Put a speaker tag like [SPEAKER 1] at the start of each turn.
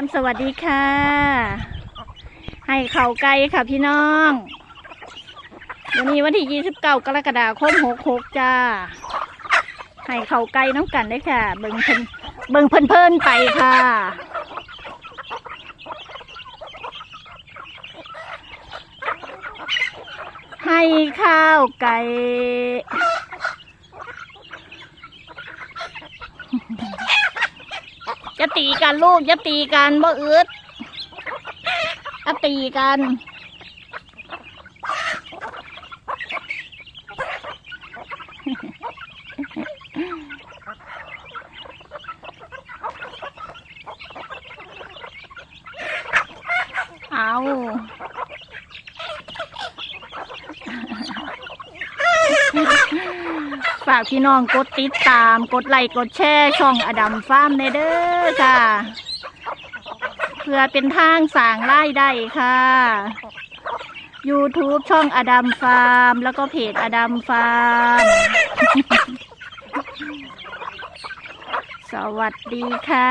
[SPEAKER 1] ามสวัสดีค่ะ ให้เข่าไก่ค่ะพี่น้อง วันนี้วันที่ 29 กรกฎาคม66จ้า ให้เข่าไก่น้ำกันได้ค่ะ เบิ่งเพิ่นเบิ่งเพิ่นเพิ่นไปค่ะ ให้ข้าวไก่ จะตีกันลูกจะตีกันบ่อืดจะตีกันเอา ฝากพี่น้องกดติดตาม กดไลค์กดแชร์ช่องอดัมฟาร์มในเด้อค่ะ เพื่อเป็นทางสร้างรายได้ค่ะ YouTube ช่องอดัมฟาร์ม แล้วก็เพจอดัมฟาร์ม สวัสดีค่ะ